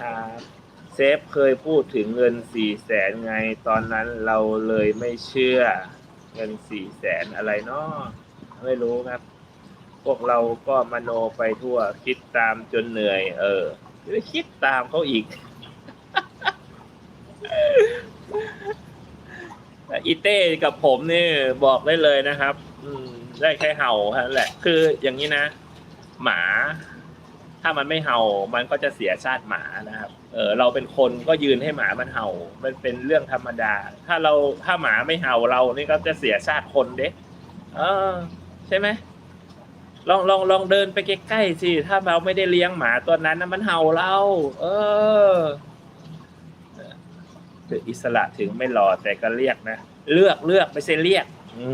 ครับเซฟเคยพูดถึงเงินสี่แสนไง ตอนนั้นเราเลยไม่เชื่อเงินสี่แสนอะไรเนาะไม่รู้ครับ พวกเราก็มโนไปทั่วคิดตามจนเหนื่อย เออคิดตามเขาอีกอีเต้กับผมนี่บอกได้เลยนะครับ อืมได้แค่เห่าแค่นั้นแหละ คืออย่างนี้นะ หมา ถ้ามันไม่เห่ามันก็จะเสียชาติหมานะครับ เออเราเป็นคนก็ยืนให้หมามันเห่า มันเป็นเรื่องธรรมดา ถ้าเราถ้าหมาไม่เห่าเรานี่ก็จะเสียชาติคนเด็กเออ ใช่ไหมลองลองลองเดินไปใกล้ๆสิถ้าเราไม่ได้เลี้ยงหมาตัวนั้นนะมันเห่าเรา เออคืออิสระถึงไม่หล่อแต่ก็เรียกนะเลือกเลือกไม่ใช่เรียก อื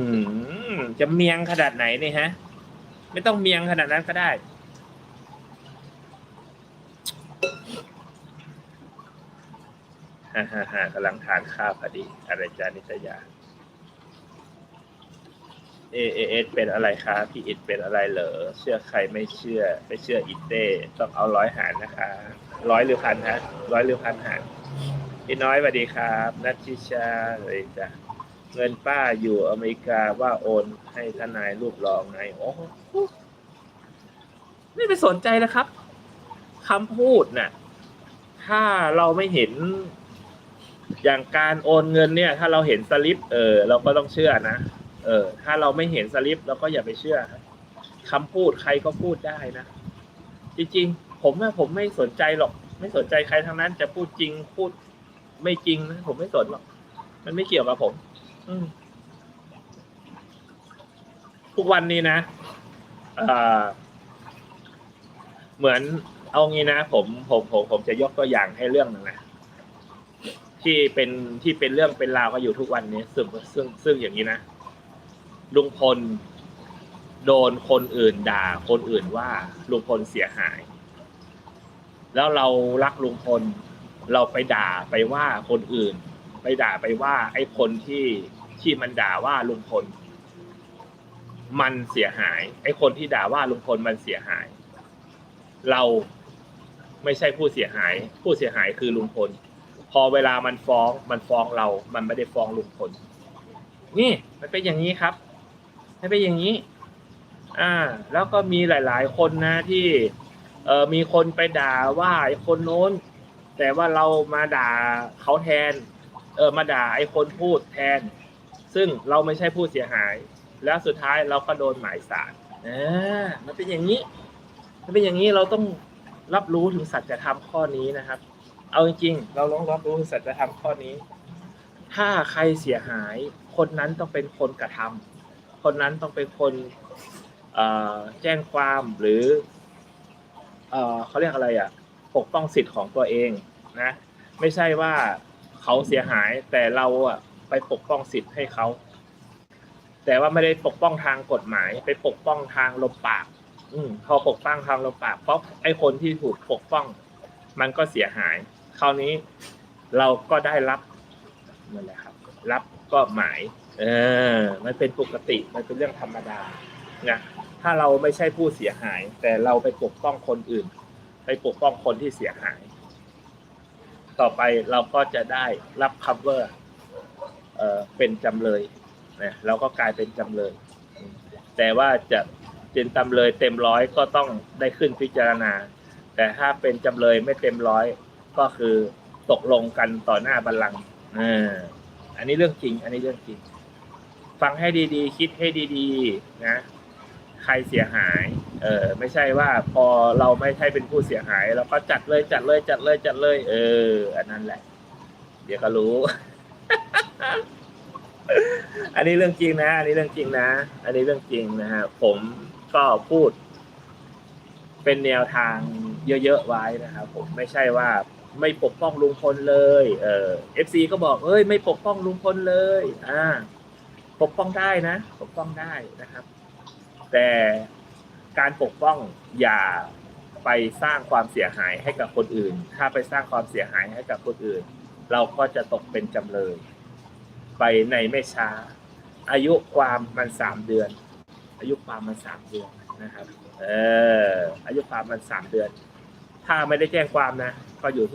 มจะเมียงขนาดไหนนี่ฮะ ไม่ต้องเมียงขนาดนั้นก็ได้ ฮ่าฮ่าฮ่ากำลังทานข้าวพอดีอะไรจานิตยาเอเอเอสเป็นอะไรคะพี่อิดเป็นอะไรเหรอเชื่อใครไม่เชื่อไม่เชื่ออิดเต้ต้องเอาร้อยหารนะคะร้อยหรือพันฮะร้อยหรือพันหารพี่น้อยสวัสดีครับนัทชิชาเลยจ้ะเงินป้าอยู่อเมริกาว่าโอนให้ทนายรูปรองไงโอ้โหไม่ไปสนใจนะครับ คำพูดน่ะ ถ้าเราไม่เห็นอย่างการโอนเงินเนี่ย ถ้าเราเห็นสลิป เออ เราก็ต้องเชื่อนะเออ ถ้าเราไม่เห็นสลิปเราก็อย่าไปเชื่อครับคำพูดใครก็พูดได้นะ จริงๆ ผมว่าผมไม่สนใจหรอก ไม่สนใจใครทั้งนั้น จะพูดจริงพูดไม่จริงนะผมไม่สนหรอก มันไม่เกี่ยวกับผม อืทุกวันนี้นะเออเหมือน เอางี้นะผมผมผมผมจะยกตัวอย่างให้เรื่องหนึ่งนะที่เป็นที่เป็นเรื่องเป็นราวก็อยู่ทุกวันนี้ซึ่งซึ่งซึ่งอย่างนี้นะลุงพลโดนคนอื่นด่า คนอื่นว่าลุงพลเสียหาย แล้วเรารักลุงพล เราไปด่าไปว่าคนอื่น ไปด่าไปว่าไอ้คนที่ที่มันด่าว่าลุงพล มันเสียหาย ไอ้คนที่ด่าว่าลุงพลมันเสียหาย เรา ไม่ใช่ผู้เสียหาย ผู้เสียหายคือลุงพล พอเวลามันฟ้องมันฟ้องเรา มันไม่ได้ฟ้องลุงพล นี่มันเป็นอย่างนี้ครับมันเป็นอย่างนี้ อ่า แล้วก็มีหลาย ๆ คนนะที่เออมีคนไปด่าว่าไอ้คนโน้น แต่ว่าเรามาด่าเขาแทน เออมาด่าไอ้คนพูดแทน ซึ่งเราไม่ใช่ผู้เสียหาย แล้วสุดท้ายเราก็โดนหมายสารอ่ามันเป็นอย่างนี้มันเป็นอย่างนี้เราต้อง รับรู้ถึงสัจธรรมข้อนี้นะครับ เอาจริงๆ เราต้องรับรู้ถึงสัจธรรมข้อนี้ ถ้าใครเสียหาย คนนั้นต้องเป็นคนกระทำคนนั้นต้องเป็นคนแจ้งความหรือเอ่อเขาเรียกอะไรอะ ปกป้องสิทธิ์ของตัวเองนะ ไม่ใช่ว่าเขาเสียหายแต่เราอะไปปกป้องสิทธิ์ให้เขา แต่ว่าไม่ได้ปกป้องทางกฎหมาย ไปปกป้องทางลมปาก อืมพอปกป้องทางลมปากเพราะไอ้คนที่ถูกปกป้อง มันก็เสียหาย คราวนี้เราก็ได้รับนั่นแหละครับ รับก็หมาย เออ มันเป็นปกติมันเป็นเรื่องธรรมดานะถ้าเราไม่ใช่ผู้เสียหาย แต่เราไปปกป้องคนอื่น ไปปกป้องคนที่เสียหาย ต่อไปเราก็จะได้รับ cover เออเป็นจำเลยนะเราก็กลายเป็นจำเลย แต่ว่าจะ เป็นจำเลยเต็มร้อยก็ต้องได้ขึ้นพิจารณา แต่ถ้าเป็นจำเลยไม่เต็มร้อยก็คือตกลงกันต่อหน้าบัลลังก์อ่าอันนี้เรื่องจริง อันนี้เรื่องจริง ฟังให้ดีๆ คิดให้ดีๆ นะ ใครเสียหาย เออไม่ใช่ว่าพอเราไม่ใช่เป็นผู้เสียหายเราก็จัดเลยจัดเลยจัดเลยจัดเลย เออ อันนั้นแหละ เดี๋ยวก็รู้ อันนี้เรื่องจริงนะ อันนี้เรื่องจริงนะ อันนี้เรื่องจริงนะฮะผม ก็พูด เป็นแนวทางเยอะๆไว้นะครับผมไม่ใช่ว่าไม่ปกป้องลุงพลเลย เออฟซีก็บอกเอ้ยไม่ปกป้องลุงพลเลย อ่า ปกป้องได้นะ ปกป้องได้นะครับ แต่การปกป้องอย่าไปสร้างความเสียหายให้กับคนอื่น ถ้าไปสร้างความเสียหายให้กับคนอื่น เราก็จะตกเป็นจำเลย ไปในไม่ช้า อายุความมันสามเดือน อายุความมันสามเดือนนะครับ เอออายุความมันสามเดือน ถ้าไม่ได้แจ้งความนะ ก็อยู่ที่